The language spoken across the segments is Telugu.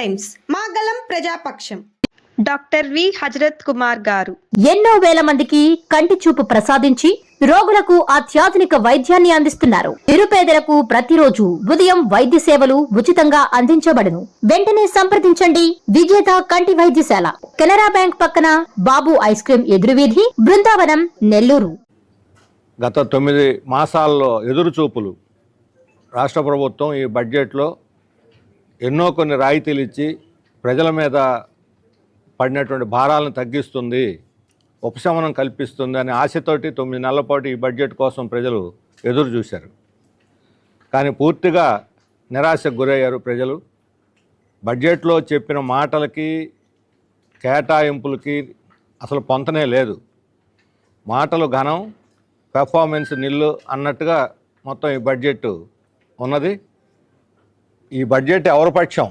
టైమ్స్. మా గలం ప్రజాపక్షం. Doctor V. హజరత్ కుమార్ గారు. ఎన్నో వేల మందికి కంటి చూపు ప్రసాదించి రోగులకు అత్యాధునిక వైద్యాన్ని అందిస్తున్నారు. నిరుపేదలకు ప్రతిరోజు ఉదయం వైద్య సేవలు ఉచితంగా అందించబడును. వెంటనే సంప్రదించండి. విజేత కంటి వైద్యశాల. కెనరా బ్యాంక్ పక్కన బాబు ఐస్ క్రీం ఎదురువీధి బృందావనం నెల్లూరు. గత తొమ్మిది మాసాల్లో ఎదురుచూపులు. రాష్ట్ర ప్రభుత్వం ఈ బడ్జెట్లో ఎన్నో కొన్ని రాయితీలు ఇచ్చి ప్రజల మీద పడినటువంటి భారాలను తగ్గిస్తుంది ఉపశమనం కల్పిస్తుంది అనే ఆశతోటి తొమ్మిది నెలల పాటు ఈ బడ్జెట్ కోసం ప్రజలు ఎదురు చూశారు. కానీ పూర్తిగా నిరాశకు గురయ్యారు ప్రజలు. బడ్జెట్లో చెప్పిన మాటలకి కేటాయింపులకి అసలు పొంతనే లేదు. మాటలు ఘనం పెర్ఫార్మెన్స్ నిల్లు అన్నట్టుగా మొత్తం ఈ బడ్జెట్ ఉన్నది. ఈ బడ్జెట్ ఎవరి పక్షం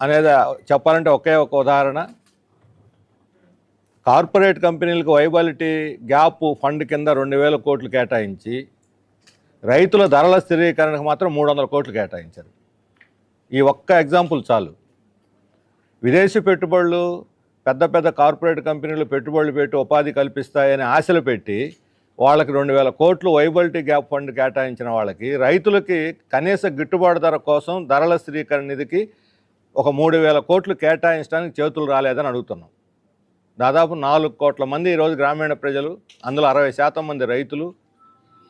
అనేది చెప్పాలంటే ఒకే ఒక ఉదాహరణ. కార్పొరేట్ కంపెనీలకు వైబాలిటీ గ్యాప్ ఫండ్ కింద రెండు వేల కోట్లు కేటాయించి రైతుల ధరల స్థిరీకరణకు మాత్రం మూడు వందల కోట్లు కేటాయించారు. ఈ ఒక్క ఎగ్జాంపుల్ చాలు. విదేశీ పెట్టుబడులు పెద్ద పెద్ద కార్పొరేట్ కంపెనీలు పెట్టుబడులు పెట్టి ఉపాధి కల్పిస్తాయని ఆశలు పెట్టి వాళ్ళకి రెండు వేల కోట్లు వైబిలిటీ గ్యాప్ ఫండ్ కేటాయించిన వాళ్ళకి రైతులకి కనీస గిట్టుబాటు ధర కోసం ధరల స్థిరీకరణ నిధికి ఒక మూడు వేల కోట్లు కేటాయించడానికి చేతులు రాలేదని అడుగుతున్నాం. దాదాపు నాలుగు కోట్ల మంది ఈరోజు గ్రామీణ ప్రజలు అందులో అరవై శాతం మంది రైతులు.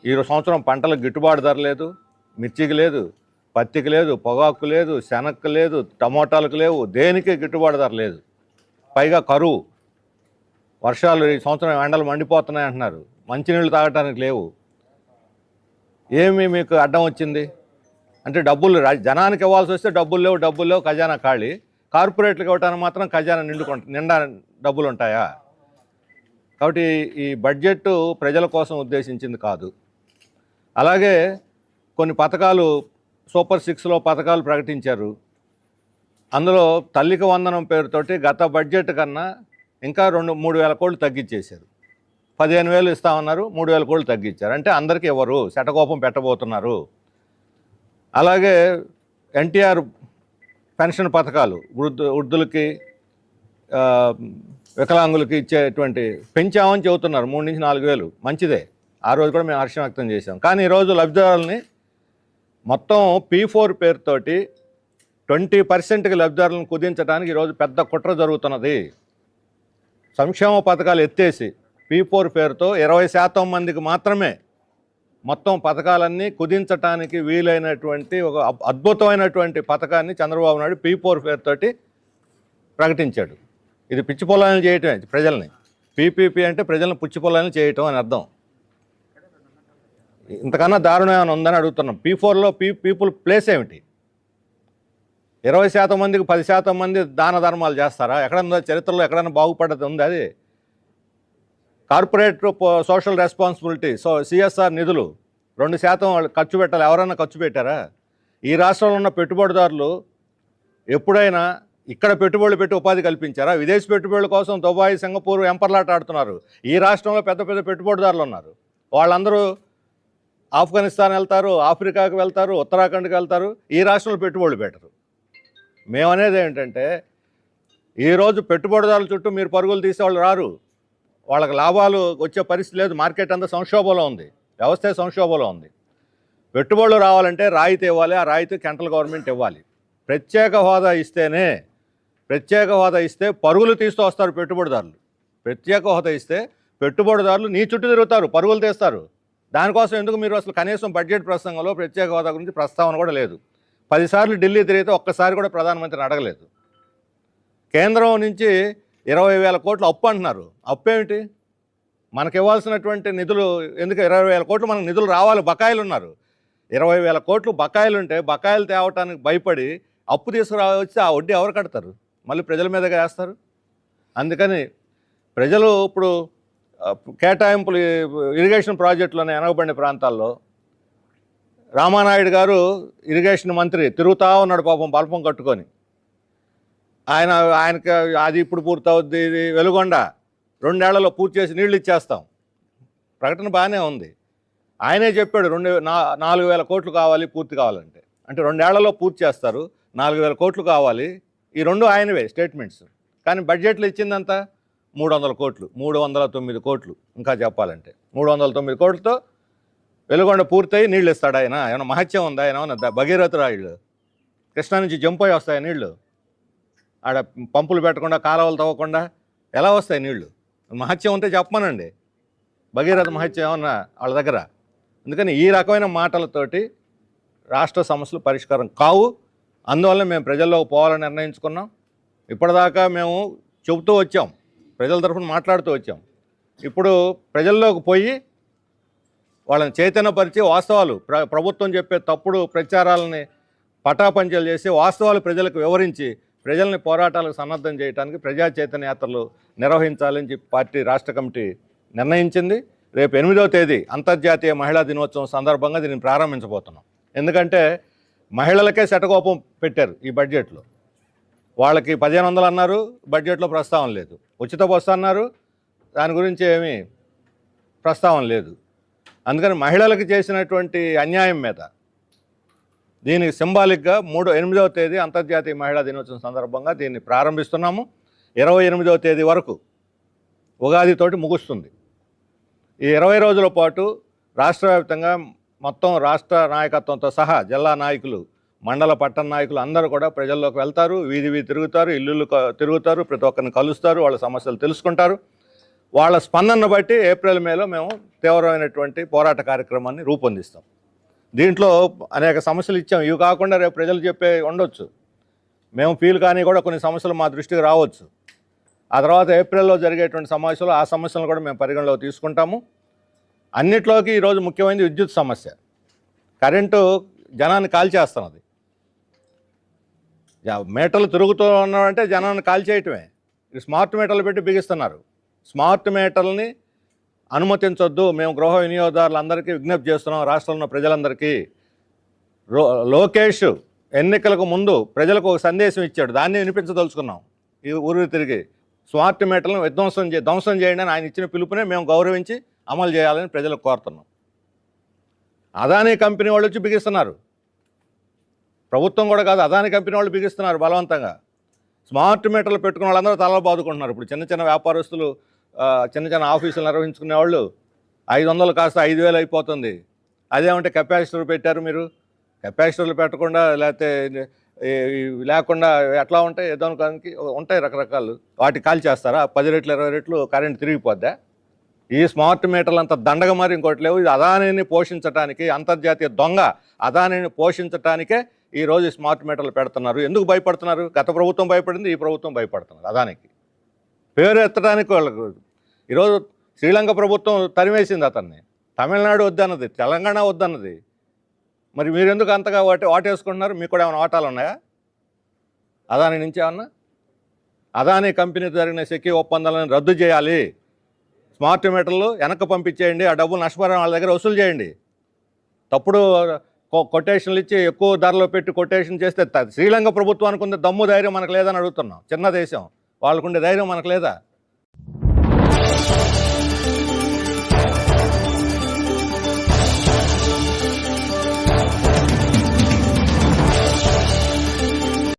ఈ సంవత్సరం పంటలకు గిట్టుబాటు ధర లేదు మిర్చికి లేదు పత్తికి లేదు పొగాకు లేదు శనక్కు లేదు టమోటాలకు లేవు దేనికి గిట్టుబాటు ధర లేదు? పైగా కరువు. వర్షాలు ఈ సంవత్సరం ఎండలు మండిపోతున్నాయి అంటున్నారు. మంచినీళ్ళు తాగటానికి లేవు. ఏమి మీకు అడ్డం వచ్చింది? అంటే డబ్బులు జనానికి ఇవ్వాల్సి వస్తే డబ్బులు లేవు డబ్బులు లేవు ఖజానా ఖాళీ. కార్పొరేట్లకు ఇవ్వటానికి మాత్రం ఖజానా నిండుకుంట నిండా డబ్బులు ఉంటాయా? కాబట్టి ఈ బడ్జెట్ ప్రజల కోసం ఉద్దేశించింది కాదు. అలాగే కొన్ని పథకాలు సూపర్ సిక్స్లో పథకాలు ప్రకటించారు. అందులో తల్లికి వందనం పేరుతోటి గత బడ్జెట్ కన్నా ఇంకా రెండు మూడు వేల కోట్లు తగ్గించేశారు. పదిహేను వేలు ఇస్తామన్నారు మూడు వేల కోళ్ళు తగ్గించారు. అంటే అందరికీ ఇవ్వరు శటకోపం పెట్టబోతున్నారు? అలాగే ఎన్టీఆర్ పెన్షన్ పథకాలు వృద్ధు వృద్ధులకి వికలాంగులకి ఇచ్చేటువంటి పెంచామని చెబుతున్నారు మూడు నుంచి నాలుగు వేలు. మంచిదే. ఆ రోజు కూడా మేము హర్షం వ్యక్తం చేశాం. కానీ ఈరోజు లబ్ధిదారులని మొత్తం పీ ఫోర్ పేరుతోటి ట్వంటీ పర్సెంట్కి లబ్ధిదారులను కుదించడానికి ఈరోజు పెద్ద కుట్ర జరుగుతున్నది. సంక్షేమ పథకాలు ఎత్తేసి పీ ఫోర్ పేరుతో ఇరవై శాతం మందికి మాత్రమే మొత్తం పథకాలన్నీ కుదించటానికి వీలైనటువంటి ఒక అబ్- అద్భుతమైనటువంటి పథకాన్ని చంద్రబాబు నాయుడు పీ ఫోర్ పేరుతోటి ప్రకటించాడు. ఇది పిచ్చి పొలాలను చేయటమే ప్రజల్ని. పీపీపీ అంటే ప్రజలను పుచ్చి పొలాలను చేయటం అని అర్థం. ఇంతకన్నా దారుణం ఏమైనా ఉందని అడుగుతున్నాం. పీ ఫోర్లో పీ పీపుల్ ప్లేస్ ఏమిటి? ఇరవై శాతం మందికి పది శాతం మంది దాన ధర్మాలు చేస్తారా? ఎక్కడన్నా చరిత్రలో ఎక్కడన్నా బాగుపడ్డది ఉంది అది? Corporate social responsibility. So CSR నిధులు రెండు శాతం వాళ్ళు ఖర్చు పెట్టాలి. ఎవరైనా ఖర్చు పెట్టారా? ఈ రాష్ట్రంలో ఉన్న పెట్టుబడిదారులు ఎప్పుడైనా ఇక్కడ పెట్టుబడులు పెట్టి ఉపాధి కల్పించారా? విదేశీ పెట్టుబడుల కోసం దుబాయ్ సింగపూర్ ఎంపర్లాట ఆడుతున్నారు. ఈ రాష్ట్రంలో పెద్ద పెద్ద పెట్టుబడిదారులు ఉన్నారు. వాళ్ళందరూ ఆఫ్ఘనిస్తాన్ వెళ్తారు ఆఫ్రికాకు వెళ్తారు ఉత్తరాఖండ్కి వెళ్తారు. ఈ రాష్ట్రంలో పెట్టుబడులు పెట్టరు. మేమనేది ఏంటంటే ఈరోజు పెట్టుబడిదారుల చుట్టూ మీరు పరుగులు తీసేవాళ్ళు రారు. వాళ్ళకి లాభాలు వచ్చే పరిస్థితి లేదు. మార్కెట్ అంతా సంక్షోభంలో ఉంది. వ్యవస్థ సంక్షోభంలో ఉంది. పెట్టుబడులు రావాలంటే రాయితీ ఇవ్వాలి. ఆ రాయితీ సెంట్రల్ గవర్నమెంట్ ఇవ్వాలి. ప్రత్యేక హోదా ఇస్తేనే ప్రత్యేక హోదా ఇస్తే పరుగులు తీస్తూ వస్తారు పెట్టుబడిదారులు. ప్రత్యేక హోదా ఇస్తే పెట్టుబడిదారులు నీ చుట్టూ తిరుగుతారు పరుగులు తీస్తారు. దానికోసం ఎందుకు మీరు అసలు కనీసం బడ్జెట్ ప్రసంగంలో ప్రత్యేక హోదా గురించి ప్రస్తావన కూడా లేదు. పదిసార్లు ఢిల్లీ తిరిగితే ఒక్కసారి కూడా ప్రధానమంత్రిని అడగలేదు. కేంద్రం నుంచి ఇరవై వేల కోట్లు అప్పు అంటున్నారు. అప్పు ఏమిటి మనకి ఇవ్వాల్సినటువంటి నిధులు ఎందుకు ఇరవై వేల కోట్లు? మనకు నిధులు రావాలి బకాయిలు ఉన్నారు. ఇరవై వేల కోట్లు బకాయిలు ఉంటే బకాయిలు తేవటానికి భయపడి అప్పు తీసుకురావచ్చి ఆ వడ్డీ ఎవరు కడతారు? మళ్ళీ ప్రజల మీదగా వేస్తారు? అందుకని ప్రజలు ఇప్పుడు కేటాయింపులు ఇరిగేషన్ ప్రాజెక్టులోనే వెనకబడిన ప్రాంతాల్లో రామానాయుడు గారు ఇరిగేషన్ మంత్రి తిరుగుతా ఉన్నాడు పాపం బల్పం కట్టుకొని. ఆయన ఆయనకి అది ఇప్పుడు పూర్తవుద్ది ఇది వెలుగొండ. రెండేళ్ళలో పూర్తి చేసి నీళ్ళు ఇచ్చేస్తాం. ప్రకటన బాగానే ఉంది. ఆయనే చెప్పాడు రెండు నాలుగు వేల కోట్లు కావాలి పూర్తి కావాలంటే. అంటే రెండేళ్ళలో పూర్తి చేస్తారు నాలుగు వేల కోట్లు కావాలి. ఈ రెండు ఆయనవే స్టేట్మెంట్స్. కానీ బడ్జెట్లో ఇచ్చిందంతా మూడు వందల కోట్లు మూడు వందల తొమ్మిది కోట్లు ఇంకా చెప్పాలంటే. మూడు వందల తొమ్మిది కోట్లతో వెలుగొండ పూర్తయి నీళ్ళు ఇస్తాడు ఆయన. ఏమైనా మహత్యం ఉందా ఆయన? ఏమన్నా భగీరథ రాయుడు కృష్ణా నుంచి జంప్ వస్తాయి నీళ్ళు. ఆడ పంపులు పెట్టకుండా కాలువలు తవ్వకుండా ఎలా వస్తాయి నీళ్ళు? మహత్యం ఉంటే చెప్పమనండి. భగీరథ మహత్యం ఏమన్నా వాళ్ళ దగ్గర? అందుకని ఈ రకమైన మాటలతోటి రాష్ట్ర సమస్యలు పరిష్కారం కావు. అందువల్ల మేము ప్రజల్లోకి పోవాలని నిర్ణయించుకున్నాం. ఇప్పటిదాకా మేము చెబుతూ వచ్చాం. ప్రజల తరఫున మాట్లాడుతూ వచ్చాం. ఇప్పుడు ప్రజల్లోకి పోయి వాళ్ళని చైతన్యపరిచి వాస్తవాలు ప్ర ప్రభుత్వం చెప్పే తప్పుడు ప్రచారాలని పటాపంచలు చేసి వాస్తవాలు ప్రజలకు వివరించి ప్రజల్ని పోరాటాలకు సన్నద్ధం చేయడానికి ప్రజా చైతన్యయాత్రలు నిర్వహించాలని చెప్పి పార్టీ రాష్ట్ర కమిటీ నిర్ణయించింది. రేపు ఎనిమిదవ తేదీ అంతర్జాతీయ మహిళా దినోత్సవం సందర్భంగా దీన్ని ప్రారంభించబోతున్నాం. ఎందుకంటే మహిళలకే శటకోపం పెట్టారు ఈ బడ్జెట్లో. వాళ్ళకి పదిహేను వందలు అన్నారు బడ్జెట్లో ప్రస్తావన లేదు. ఉచిత బస్సు అన్నారు దాని గురించి ఏమీ ప్రస్తావన లేదు. అందుకని మహిళలకు చేసినటువంటి అన్యాయం మీద దీనికి సింబాలిక్గా మూడు ఎనిమిదవ తేదీ అంతర్జాతీయ మహిళా దినోత్సవం సందర్భంగా దీన్ని ప్రారంభిస్తున్నాము. ఇరవై ఎనిమిదవ తేదీ వరకు ఉగాదితోటి ముగుస్తుంది. ఈ ఇరవై రోజుల పాటు రాష్ట్ర వ్యాప్తంగా మొత్తం రాష్ట్ర నాయకత్వంతో సహా జిల్లా నాయకులు మండల పట్టణ నాయకులు అందరూ కూడా ప్రజల్లోకి వెళ్తారు వీధి వీధి తిరుగుతారు ఇల్లు తిరుగుతారు ప్రతి ఒక్కరిని కలుస్తారు వాళ్ళ సమస్యలు తెలుసుకుంటారు. వాళ్ళ స్పందనను బట్టి ఏప్రిల్ మేలో మేము తీవ్రమైనటువంటి పోరాట కార్యక్రమాన్ని రూపొందిస్తాం. దీంట్లో అనేక సమస్యలు ఇచ్చాం. ఇవి కాకుండా రేపు ప్రజలు చెప్పే ఉండొచ్చు. మేము ఫీల్ కానీ కూడా కొన్ని సమస్యలు మా దృష్టికి రావచ్చు. ఆ తర్వాత ఏప్రిల్లో జరిగేటువంటి సమావేశంలో ఆ సమస్యలను కూడా మేము పరిగణలోకి తీసుకుంటాము. అన్నిట్లోకి ఈరోజు ముఖ్యమైనది విద్యుత్ సమస్య. కరెంటు జనాన్ని కాల్చేస్తున్నది యా- మీటర్లు తిరుగుతూ ఉన్నామంటే జనాన్ని కాల్చేయటమే స్మార్ట్ మీటర్లు పెట్టి బిగిస్తున్నారు. స్మార్ట్ మీటర్లని అనుమతించొద్దు. మేము గృహ వినియోగదారులందరికీ విజ్ఞప్తి చేస్తున్నాం రాష్ట్రంలో ఉన్న ప్రజలందరికీ లోకేష్ ఎన్నికలకు ముందు ప్రజలకు ఒక సందేశం ఇచ్చాడు. దాన్ని వినిపించదలుచుకున్నాం. ఈ ఊరు తిరిగి. స్మార్ట్ మీటర్లను విధ్వంసం చే ధ్వంసం చేయండి అని ఆయన ఇచ్చిన పిలుపునే మేము గౌరవించి అమలు చేయాలని ప్రజలకు కోరుతున్నాం. అదానీ కంపెనీ వాళ్ళు వచ్చి బిగిస్తున్నారు. ప్రభుత్వం కూడా కాదు అదాని కంపెనీ వాళ్ళు బిగిస్తున్నారు బలవంతంగా. స్మార్ట్ మీటర్లు పెట్టుకున్న వాళ్ళందరూ తలలు బాదుకుంటున్నారు. ఇప్పుడు చిన్న చిన్న వ్యాపారస్తులు చిన్న చిన్న ఆఫీసులు నిర్వహించుకునే వాళ్ళు ఐదు వందలు కాస్త ఐదు వేలు అయిపోతుంది. అదేమంటే కెపాసిటర్ పెట్టారు మీరు? కెపాసిటర్లు పెట్టకుండా లేకపోతే లేకుండా ఎట్లా ఉంటాయి? ఏదో దానికి ఉంటాయి రకరకాలు. వాటి కాల్ చేస్తారా? పది రెట్లు ఇరవై రెట్లు కరెంట్ తిరిగిపోద్దా? ఈ స్మార్ట్ మీటర్లు అంత దండగ మరి ఇంకోటి లేవు. ఇది అదానిని పోషించడానికి అంతర్జాతీయ దొంగ అదానిని పోషించడానికే ఈ రోజు స్మార్ట్ మీటర్లు పెడుతున్నారు. ఎందుకు భయపడుతున్నారు? గత ప్రభుత్వం భయపడింది ఈ ప్రభుత్వం భయపడుతున్నారు అదానికి. పేరు ఎత్తడానికి వాళ్ళకు ఈరోజు శ్రీలంక ప్రభుత్వం తరిమేసింది అతన్ని. తమిళనాడు వద్దన్నది తెలంగాణ వద్దన్నది. మరి మీరు ఎందుకు అంతగా వాటి ఓటేసుకుంటున్నారు మీకు కూడా ఏమైనా వాటాలు ఉన్నాయా? అదాని నుంచి ఏమన్నా? అదాని కంపెనీ జరిగిన సెక్యూ ఒప్పందాలను రద్దు చేయాలి. స్మార్ట్ మీటర్లు వెనక్కి పంపించేయండి ఆ డబ్బులు నష్టపరిహారం వాళ్ళ దగ్గర వసూలు చేయండి. తప్పుడు కొ- కొటేషన్లు ఇచ్చి ఎక్కువ ధరలో పెట్టి కొటేషన్ చేస్తే శ్రీలంక ప్రభుత్వానికి ఉంది దమ్ము ధైర్యం మనకు లేదని అడుగుతున్నాం. చిన్న దేశం. వాళ్ళకుండే ధైర్యం మనకు లేదా?